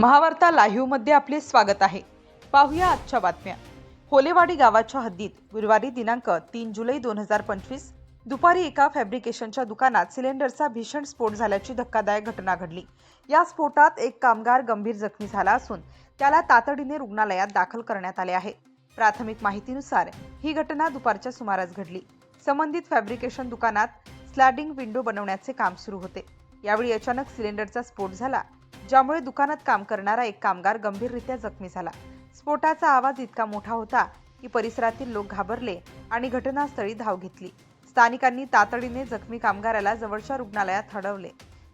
महावार्ता लाईव्हमध्ये आपले स्वागत आहे. पाहूया आजच्या बातम्या. होलेवाडी गावाच्या हद्दीत गुरुवारी दिनांक तीन जुलै दोन हजार पंचवीस दुपारी एका फॅब्रिकेशनच्या दुकानात सिलेंडरचा भीषण स्फोट झाल्याची धक्कादायक घटना घडली. या स्फोटात एक कामगार गंभीर जखमी झाला असून त्याला तातडीने रुग्णालयात दाखल करण्यात आले आहे. प्राथमिक माहितीनुसार ही घटना दुपारच्या सुमारास घडली. संबंधित फॅब्रिकेशन दुकानात स्लॅडिंग विंडो बनवण्याचे काम सुरू होते. यावेळी अचानक सिलेंडरचा स्फोट झाला ज्यामुळे दुकानात काम करणारा एक कामगार गंभीररित्या जखमी झाला. स्फोटाचा आवाज इतका मोठा होता की परिसरातील लोक घाबरले आणि घटनास्थळी धाव घेतली. स्थानिकांनी तातडीने जखमी कामगाराला जवळच्या रुग्णालयात हडवले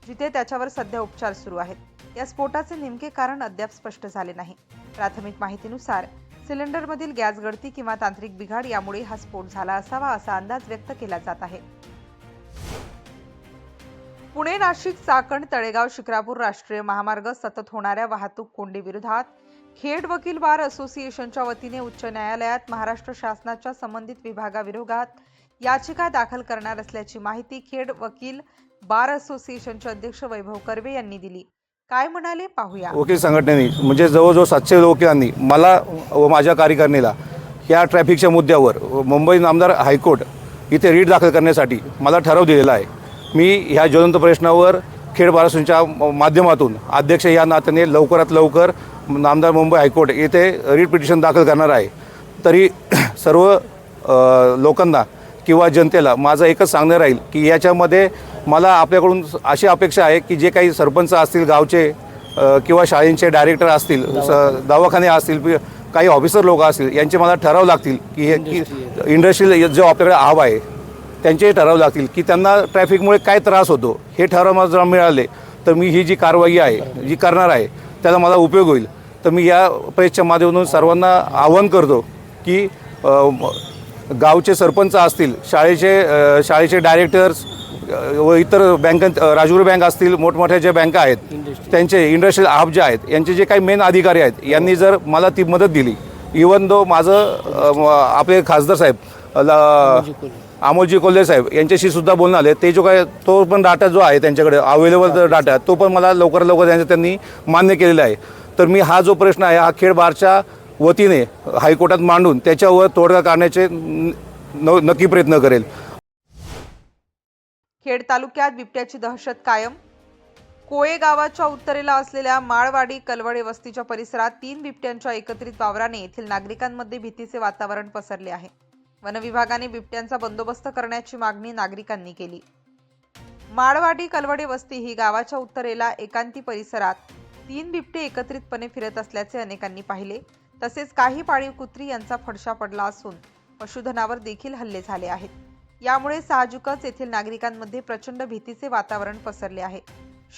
जिथे त्याच्यावर सध्या उपचार सुरू आहेत. या स्फोटाचे नेमके कारण अद्याप स्पष्ट झाले नाही. प्राथमिक माहितीनुसार सिलेंडरमधील गॅस गळती किंवा तांत्रिक बिघाड यामुळे हा स्फोट झाला असावा असा अंदाज व्यक्त केला जात आहे. पुणे नाशिक चाकण तळेगाव शिक्रापूर राष्ट्रीय महामार्ग सतत होणाऱ्या वाहतूक कोंडी विरोधात खेड वकील बार असोसिएशनच्या वतीने उच्च न्यायालयात महाराष्ट्र शासनाच्या संबंधित विभागाविरोधात याचिका दाखल करणार असल्याची माहिती खेड वकील बार असोसिएशनचे अध्यक्ष वैभव कर्वे यांनी दिली. काय म्हणाले पाहूया. वकील संघटनेने म्हणजे जवळजवळ सातशे वकिलांनी मला व माझ्या कार्यकारिणीला या ट्रॅफिकच्या मुद्द्यावर मुंबई नामदार हायकोर्ट इथे रीट दाखल करण्यासाठी मला ठराव दिलेला आहे. मी ह्या ज्वलंत प्रश्नावर खेड बारासूनच्या माध्यमातून अध्यक्ष या नात्याने लवकरात लवकर नामदार मुंबई हायकोर्ट येथे रीट पिटिशन दाखल करणार आहे. तरी सर्व लोकांना किंवा जनतेला माझं एकच सांगणं राहील की याच्यामध्ये मला आपल्याकडून अशी अपेक्षा आहे की जे काही सरपंच असतील गावचे किंवा शाळेंचे डायरेक्टर असतील स- दवाखाने असतील काही ऑफिसर लोक असतील यांचे मला ठराव लागतील की हे की इंडस्ट्रीयल जो आपल्याकडे आव आहे त्यांचे ठराव लागतील की त्यांना ट्रॅफिकमुळे काय त्रास होतो हे ठराव मला जर मिळाले तर मी ही जी कारवाई आहे जी करणार आहे त्याचा मला उपयोग होईल. तर मी या प्रेसच्या माध्यमातून सर्वांना आवाहन करतो की गावचे सरपंच असतील शाळेचे शाळेचे डायरेक्टर्स व इतर बँक राजूर बँक असतील मोठमोठ्या ज्या बँका आहेत त्यांचे इंडस्ट्रियल हाब जे आहेत यांचे जे काही मेन अधिकारी आहेत यांनी जर मला ती मदत दिली. इवन दो माझं आपले खासदार साहेब ल- अमोलजी कोल्हे साहेब यांच्याशी सुद्धा बोलणं आले ते जो काय तो पण डाटा जो आहे त्यांच्याकडे अवेलेबल डाटा तो पण मला लवकर लवकर त्यांचं त्यांनी मान्य केलेला आहे. तर मी हा जो प्रश्न आहे हा खेड बारच्या वतीने हायकोर्टात मांडून त्याच्यावर तोडगा काढण्याचे नक्की प्रयत्न करेल. खेड तालुक्यात बिबट्याची दहशत कायम. कोळे गावाच्या उत्तरेला असलेल्या माळवाडी कलवडे वस्तीच्या परिसरात तीन बिबट्यांच्या एकत्रित वावराने येथील नागरिकांमध्ये भीतीचे वातावरण पसरले आहे. वनविभागाने बिबट्यांचा बंदोबस्त करण्याची मागणी नागरिकांनी केली. माळवाडी कलवडे वस्ती ही गावाच्या उत्तरेला एकांती परिसरात तीन बिबटे एकत्रितपणे फिरत असल्याचे अनेकांनी पाहिले. तसेच काही पाळीव कुत्री यांचा फडशा पडला असून पशुधनावर देखील हल्ले झाले आहेत. यामुळे साहजिकच येथील नागरिकांमध्ये प्रचंड भीतीचे वातावरण पसरले आहे.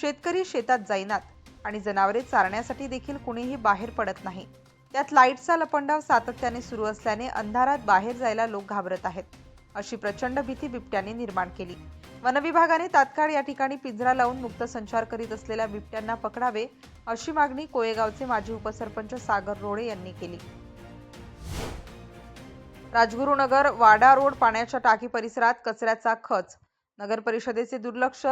शेतकरी शेतात जाईनात आणि जनावरे चारण्यासाठी देखील कुणीही बाहेर पडत नाही. त्यात लाईटचा लपंडाव सातत्याने सुरू असल्याने अंधारात बाहेर जायला लोक घाबरत आहेत. अशी प्रचंड भीती बिबट्याने निर्माण केली. वनविभागाने तात्काळ या ठिकाणी पिंजरा लावून मुक्त संचार करीत असलेल्या बिबट्यांना पकडावे अशी मागणी कोळेगावचे माजी उपसरपंच सागर रोडे यांनी केली. राजगुरुनगर वाडा रोड पाण्याच्या टाकी परिसरात कचऱ्याचा खच. नगर परिषदेचे दुर्लक्ष.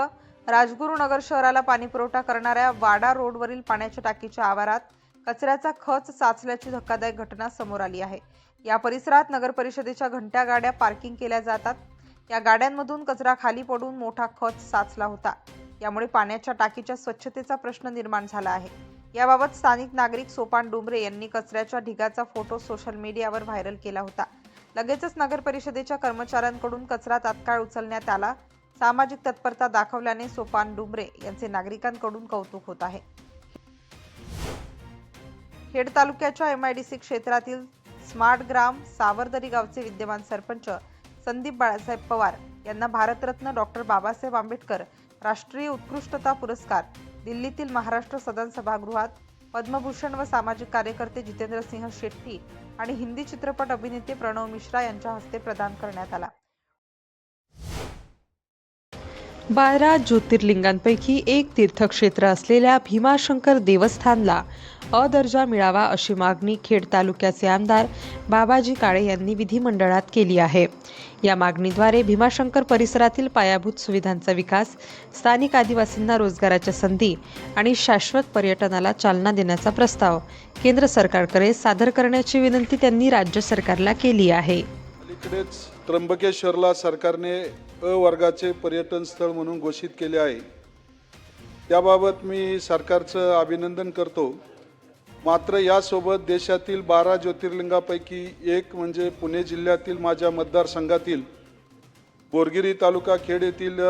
राजगुरुनगर शहराला पाणीपुरवठा करणाऱ्या वाडा रोडवरील पाण्याच्या टाकीच्या आवारात कचऱ्याचा खच साचल्याची धक्कादायक घटना समोर आली आहे. या परिसरात नगर परिषदेच्या घंट्या गाड्या पार्किंग केल्या जातात. या गाड्यांमधून कचरा खाली पडून मोठा खच साचला होता. यामुळे पाण्याच्या टाकीच्या स्वच्छतेचा प्रश्न निर्माण झाला आहे. याबाबत स्थानिक नागरिक सोपान डुमरे यांनी कचऱ्याच्या ढिगाचा फोटो सोशल मीडियावर व्हायरल केला होता. लगेचच नगर परिषदेच्या कर्मचाऱ्यांकडून कचरा तात्काळ उचलण्यात आला. सामाजिक तत्परता दाखवल्याने सोपान डुमरे यांचे नागरिकांकडून कौतुक होत आहे. खेड तालुक्याच्या एम आय डी सी क्षेत्रातील स्मार्ट ग्राम सावरदरी गावचे विद्यमान सरपंच संदीप बाळासाहेब पवार यांना भारतरत्न डॉक्टर बाबासाहेब आंबेडकर राष्ट्रीय उत्कृष्टता पुरस्कार दिल्लीतील महाराष्ट्र सदन सभागृहात पद्मभूषण व सामाजिक कार्यकर्ते जितेंद्र सिंह शेट्टी आणि हिंदी चित्रपट अभिनेते प्रणव मिश्रा यांच्या हस्ते प्रदान करण्यात आला. बारा ज्योतिर्लिंगांपैकी एक तीर्थक्षेत्र असलेल्या भीमाशंकर देवस्थानला अ दर्जा मिळावा अशी मागणी खेड तालुक्याचे आमदार बाबाजी काळे यांनी विधिमंडळात केली आहे. या मागणीद्वारे भीमाशंकर परिसरातील पायाभूत सुविधांचा विकास स्थानिक आदिवासींना रोजगाराच्या संधी आणि शाश्वत पर्यटनाला चालना देण्याचा प्रस्ताव केंद्र सरकारकडे सादर करण्याची विनंती त्यांनी राज्य सरकारला केली आहे. इकडेच त्र्यंबकेश्वरला सरकारने अ वर्गाचे पर्यटन स्थळ म्हणून घोषित केले आहे. त्याबाबत मी सरकारचं अभिनंदन करतो. मात्र यासोबत देशातील बारा ज्योतिर्लिंगापैकी एक म्हणजे पुणे जिल्ह्यातील माझ्या मतदारसंघातील बोरगिरी तालुका खेड येथील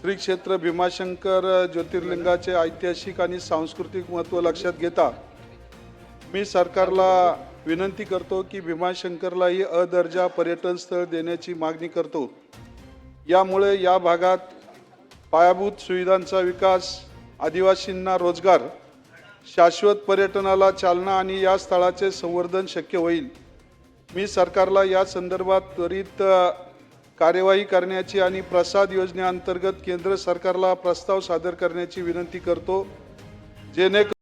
श्री क्षेत्र भीमाशंकर ज्योतिर्लिंगाचे ऐतिहासिक आणि सांस्कृतिक महत्त्व लक्षात घेता मी सरकारला विनंती करतो की भीमाशंकरलाही अ दर्जा पर्यटन स्थळ देण्याची मागणी करतो. यामुळे या भागात पायाभूत सुविधांचा विकास आदिवासींना रोजगार शाश्वत पर्यटनाला चालना आणि या स्थळाचे संवर्धन शक्य होईल. मी सरकारला या संदर्भात त्वरित कार्यवाही करण्याची आणि प्रसाद योजनेअंतर्गत केंद्र सरकारला प्रस्ताव सादर करण्याची विनंती करतो. जेणेकरून